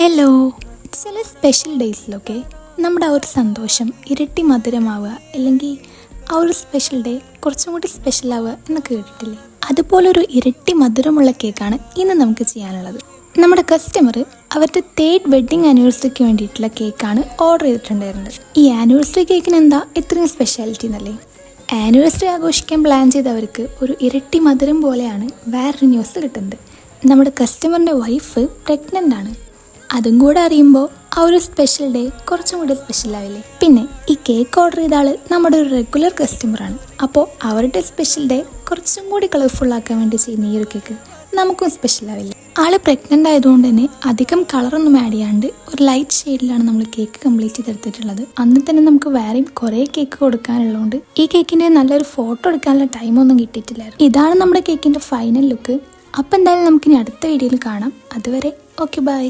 Hello ചില special ഡേയ്സിലൊക്കെ നമ്മുടെ ആ ഒരു സന്തോഷം ഇരട്ടി മധുരമാവുക അല്ലെങ്കിൽ ആ ഒരു സ്പെഷ്യൽ ഡേ കുറച്ചും കൂടി സ്പെഷ്യൽ ആവുക എന്നൊക്കെ കേട്ടിട്ടില്ലേ? അതുപോലൊരു ഇരട്ടി മധുരമുള്ള കേക്കാണ് ഇന്ന് നമുക്ക് ചെയ്യാനുള്ളത്. നമ്മുടെ കസ്റ്റമർ അവരുടെ തേർഡ് വെഡ്ഡിങ് ആനിവേഴ്സറിക്ക് വേണ്ടിയിട്ടുള്ള കേക്കാണ് ഓർഡർ ചെയ്തിട്ടുണ്ടായിരുന്നത്. ഈ ആനിവേഴ്സറി കേക്കിന് എന്താ ഇത്രയും സ്പെഷ്യാലിറ്റി എന്നല്ലേ? ആനിവേഴ്സറി ആഘോഷിക്കാൻ പ്ലാൻ ചെയ്തവർക്ക് ഒരു ഇരട്ടി മധുരം പോലെയാണ് വേറൊരു ന്യൂസ് കിട്ടുന്നത്. നമ്മുടെ കസ്റ്റമറിന്റെ വൈഫ് പ്രഗ്നന്റ് ആണ്. അതും കൂടെ അറിയുമ്പോൾ ആ ഒരു സ്പെഷ്യൽ ഡേ കുറച്ചും കൂടി സ്പെഷ്യൽ ആവില്ലേ? പിന്നെ ഈ കേക്ക് ഓർഡർ ചെയ്ത ആൾ നമ്മുടെ ഒരു റെഗുലർ കസ്റ്റമറാണ് അപ്പോൾ അവരുടെ സ്പെഷ്യൽ ഡേ കുറച്ചും കൂടി കളർഫുൾ ആക്കാൻ വേണ്ടി ചെയ്യുന്ന ഈ ഒരു കേക്ക് നമുക്കും സ്പെഷ്യൽ ആൾ പ്രഗ്നന്റ് ആയതുകൊണ്ട് തന്നെ അധികം കളറൊന്നും ആഡ് ചെയ്യാണ്ട് ഒരു ലൈറ്റ് ഷെയ്ഡിലാണ് നമ്മൾ കേക്ക് കംപ്ലീറ്റ് ചെയ്തെടുത്തിട്ടുള്ളത്. അന്ന് തന്നെ നമുക്ക് വേറെയും കുറേ കേക്ക് കൊടുക്കാനുള്ളതുകൊണ്ട് ഈ കേക്കിന്റെ നല്ലൊരു ഫോട്ടോ എടുക്കാനുള്ള ടൈമൊന്നും കിട്ടിയിട്ടില്ലായിരുന്നു. ഇതാണ് നമ്മുടെ കേക്കിന്റെ ഫൈനൽ ലുക്ക് അപ്പം എന്തായാലും നമുക്കിനി അടുത്ത വീഡിയോയിൽ കാണാം. അതുവരെ ഓക്കെ ബൈ